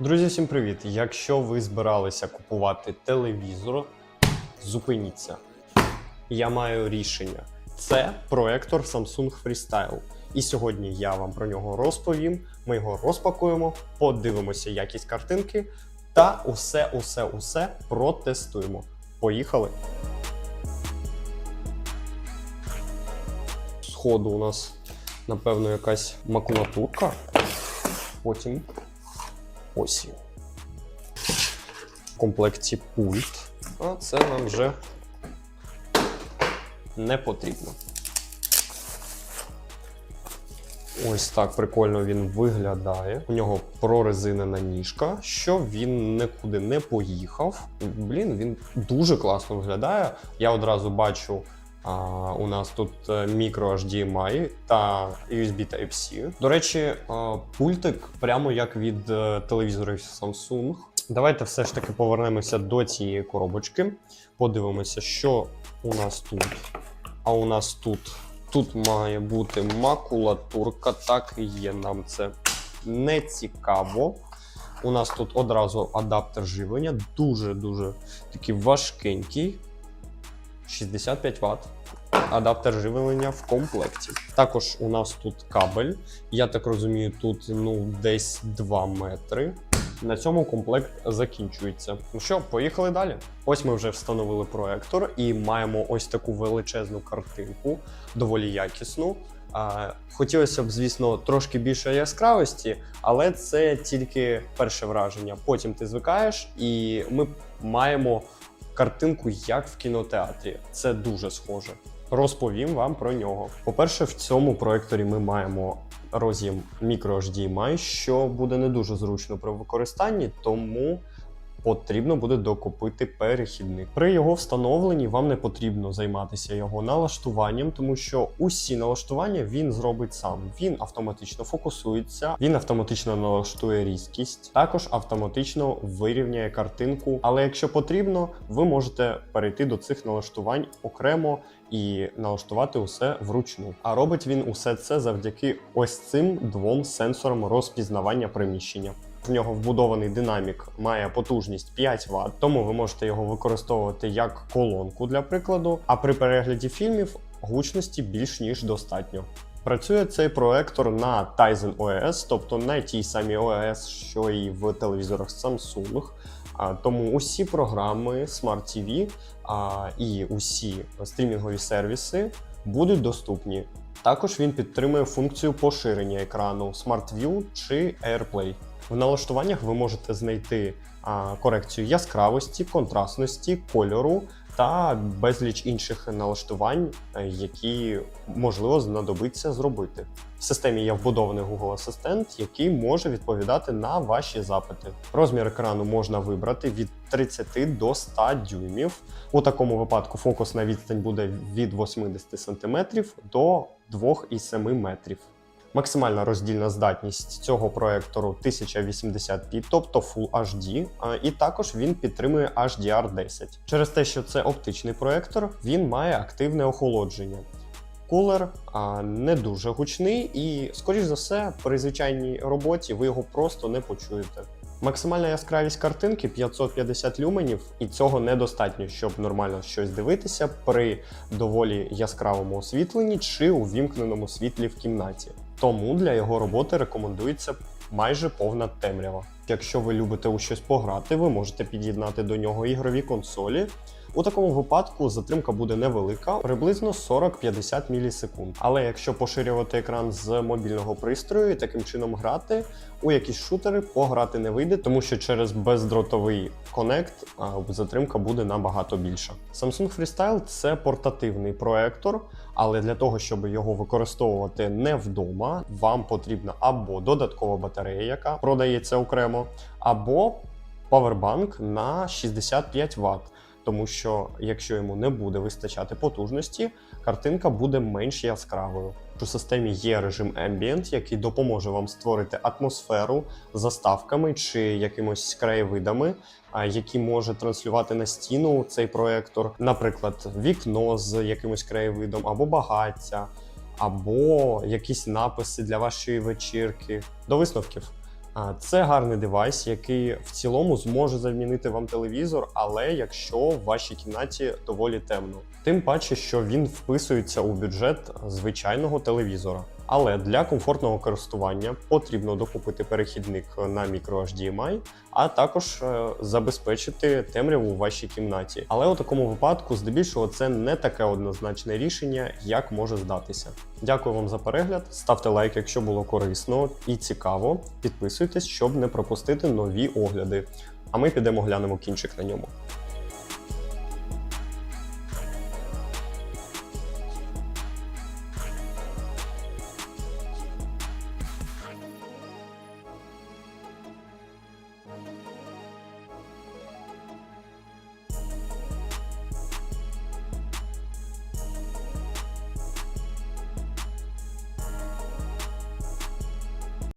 Друзі, всім привіт! Якщо ви збиралися купувати телевізор, зупиніться. Я маю рішення. Це проектор Samsung Freestyle. І сьогодні я вам про нього розповім. Ми його розпакуємо, подивимося якість картинки та усе, усе, усе протестуємо. Поїхали! Сходу у нас, напевно, якась макулатурка. Потім Ось. В комплекті пульт. А це нам вже не потрібно. Ось так прикольно він виглядає. У нього прорезинена ніжка, що він нікуди не поїхав. Блін, він дуже класно виглядає. Я одразу бачу. У нас тут е, мікро HDMI та USB Type-C. До речі, а, пультик прямо як від е, телевізорів Samsung. Давайте все ж таки повернемося до цієї коробочки. Подивимося, що у нас тут. А у нас тут. Тут має бути макулатурка, так і є. Нам це не цікаво. У нас тут одразу адаптер живлення, дуже-дуже такий важкенький. 65 Вт. Адаптер живлення в комплекті. Також у нас тут кабель. Я так розумію, тут ну десь 2 метри. На цьому комплект закінчується. Ну що, поїхали далі. Ось ми вже встановили проектор і маємо ось таку величезну картинку, доволі якісну. Хотілося б, звісно, трошки більше яскравості, але це тільки перше враження. Потім ти звикаєш, і ми маємо картинку як в кінотеатрі. Це дуже схоже. Розповім вам про нього. По-перше, в цьому проекторі ми маємо роз'єм micro HDMI, що буде не дуже зручно при використанні, тому потрібно буде докупити перехідник. При його встановленні вам не потрібно займатися його налаштуванням, тому що усі налаштування він зробить сам. Він автоматично фокусується, він автоматично налаштує різкість, також автоматично вирівняє картинку. Але якщо потрібно, ви можете перейти до цих налаштувань окремо і налаштувати усе вручну. А робить він усе це завдяки ось цим двом сенсорам розпізнавання приміщення. В нього вбудований динамік має потужність 5 Вт, тому ви можете його використовувати як колонку для прикладу. А при перегляді фільмів гучності більш ніж достатньо. Працює цей проектор на Tizen OS, тобто на тій самій OS, що і в телевізорах Samsung. А, Тому усі програми Smart TV а, і усі стрімінгові сервіси будуть доступні. Також він підтримує функцію поширення екрану Smart View чи AirPlay. В налаштуваннях ви можете знайти корекцію яскравості, контрастності, кольору та безліч інших налаштувань, е, які можливо знадобиться зробити. В системі є вбудований Google Асистент, який може відповідати на ваші запити. Розмір екрану можна вибрати від 30 до 100 дюймів. У такому випадку фокусна відстань буде від 80 см до 2,7 метрів. Максимальна роздільна здатність цього проектору 1080p, тобто Full HD, і також він підтримує HDR10. Через те, що це оптичний проектор, він має активне охолодження. Кулер а, не дуже гучний, і, скоріш за все, при звичайній роботі ви його просто не почуєте. Максимальна яскравість картинки 550 люменів, і цього недостатньо, щоб нормально щось дивитися при доволі яскравому освітленні чи увімкненому світлі в кімнаті. Тому для його роботи рекомендується майже повна темрява. Якщо ви любите у щось пограти, ви можете під'єднати до нього ігрові консолі. У такому випадку затримка буде невелика, приблизно 40-50 мілісекунд. Але якщо поширювати екран з мобільного пристрою і таким чином грати, у якісь шутери пограти не вийде, тому що через бездротовий конект затримка буде набагато більша. Samsung Freestyle це портативний проектор, але для того, щоб його використовувати не вдома, вам потрібна або додаткова батарея, яка продається окремо, або павербанк на 65 Вт. Тому що якщо йому не буде вистачати потужності, картинка буде менш яскравою. У системі є режим Ambient, який допоможе вам створити атмосферу заставками чи якимось краєвидами, які може транслювати на стіну цей проектор, наприклад, вікно з якимось краєвидом або багаття, або якісь написи для вашої вечірки. До висновків. Це гарний девайс, який в цілому зможе замінити вам телевізор, але якщо в вашій кімнаті доволі темно. Тим паче, що він вписується у бюджет звичайного телевізора. Але для комфортного користування потрібно докупити перехідник на microHDMI, а також е, забезпечити темряву у вашій кімнаті. Але у такому випадку, здебільшого, це не таке однозначне рішення, як може здатися. Дякую вам за перегляд. Ставте лайк, якщо було корисно і цікаво. Підписуйтесь, щоб не пропустити нові огляди. А ми підемо глянемо кінчик на ньому.